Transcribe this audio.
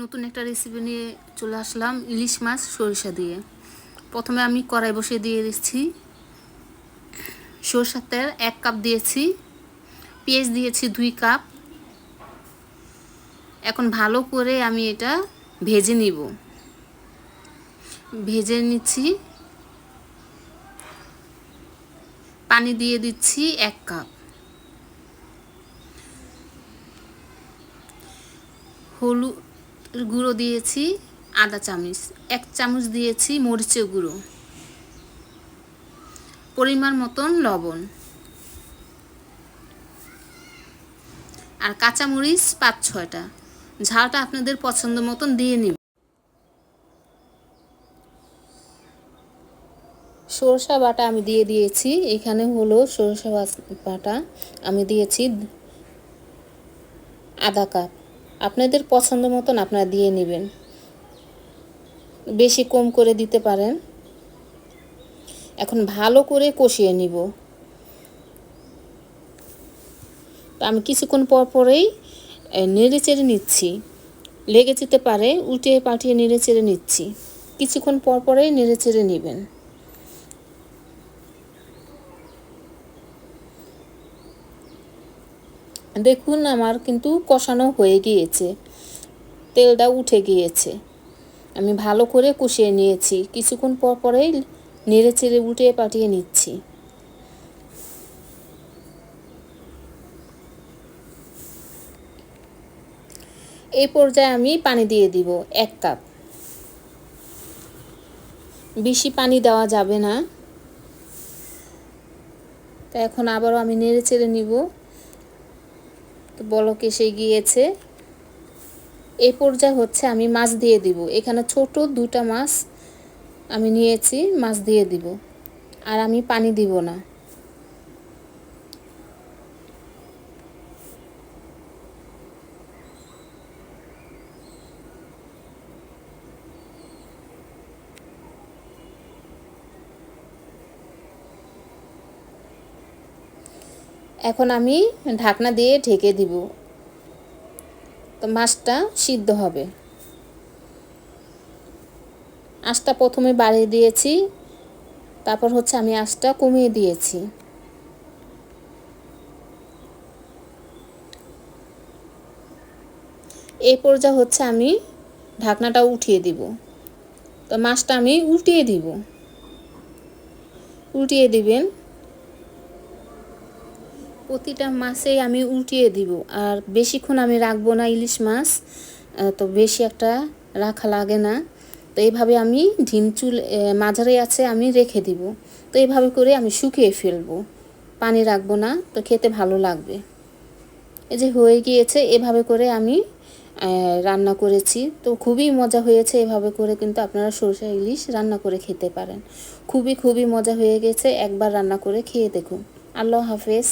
নতুন একটা রেসিপি নিয়ে চলে আসলাম ইলিশ মাছ সরিষা দিয়ে। প্রথমে আমি কড়াই বসিয়ে দিয়ে দিচ্ছি। সরষার তেল এক কাপ দিয়েছি। পেঁয়াজ দিয়েছি দুই কাপ। এখন ভালো করে আমি এটা ভেজে নিব। ভেজে নিচ্ছি। পানি দিয়ে দিচ্ছি এক কাপ। হলুদ গুঁড়ো দিয়েছি আধা চামচ। এক চামচ দিয়েছি মরিচের গুঁড়ো। পরিমাণ মতন লবণ। আর কাঁচামরিচ পাঁচ ছয়টা। ঝালটা আপনাদের পছন্দ মতন দিয়ে নিন। সরষা বাটা আমি দিয়ে দিয়েছি। এখানে হলো সরষা বাটা। আমি দিয়েছি আধা কাপ। আপনাদের পছন্দ মতন আপনারা দিয়ে নেবেন। বেশি কম করে দিতে পারেন। এখন ভালো করে কষিয়ে নিব। তো আমি কিছুক্ষণ পর পরেই নেড়ে চেড়ে নিচ্ছি। লেগে যেতে পারে, উল্টে পাঠিয়ে নেড়ে চেড়ে নিচ্ছি। কিছুক্ষণ পর পরেই নেড়ে চেড়ে নেবেন। দেখুন, আমার কিন্তু কষানো হয়ে গিয়েছে। তেলটা উঠে গিয়েছে। আমি ভালো করে কষিয়ে নিয়েছি। কিছুক্ষণ পর পরেই নেড়ে চেড়ে উঠে পাঠিয়ে নিচ্ছি। এই পর্যায়ে আমি পানি দিয়ে দিব, এক কাপ। বেশি পানি দেওয়া যাবে না। তা এখন আবারও আমি নেড়ে চেড়ে নিব। তো বলক এসে গিয়েছে? এ পর্যায়ে হচ্ছে আমি মাছ দিয়ে দিব। এখানে ছোট দুটা মাছ আমি নিয়েছি, মাছ দিয়ে দিব। আর আমি পানি দিব না। এখন আমি ঢাকনা দিয়ে ঢেকে দিব। তো মাছটা সিদ্ধ হবে। আঁচটা প্রথমে বাড়িয়ে দিয়েছি, তারপর হচ্ছে আমি আঁচটা কমিয়ে দিয়েছি। এই পর্যায়ে হচ্ছে আমি ঢাকনাটা উঠিয়ে দিব। তো মাছটা আমি উল্টিয়ে দিব। উল্টিয়ে দিবেন। প্রতিটা মাছেই আমি উল্টিয়ে দিব। আর বেশিক্ষণ আমি রাখব না ইলিশ মাছ তো বেশি একটা রাখা লাগে না। তো এইভাবে আমি ঢিম চুল মাঝারে আছে আমি রেখে দিব। তো এইভাবে করে আমি শুকিয়ে ফেলব। পানি রাখব না, তো খেতে ভালো লাগবে। এই যে হয়ে গিয়েছে, এভাবে করে আমি রান্না করেছি। তো খুবই মজা হয়েছে এভাবে করে কিন্তু আপনারা সরষে ইলিশ রান্না করে খেতে পারেন। খুবই খুবই মজা হয়ে গেছে, একবার রান্না করে খেয়ে দেখুন। আল্লাহ হাফেজ।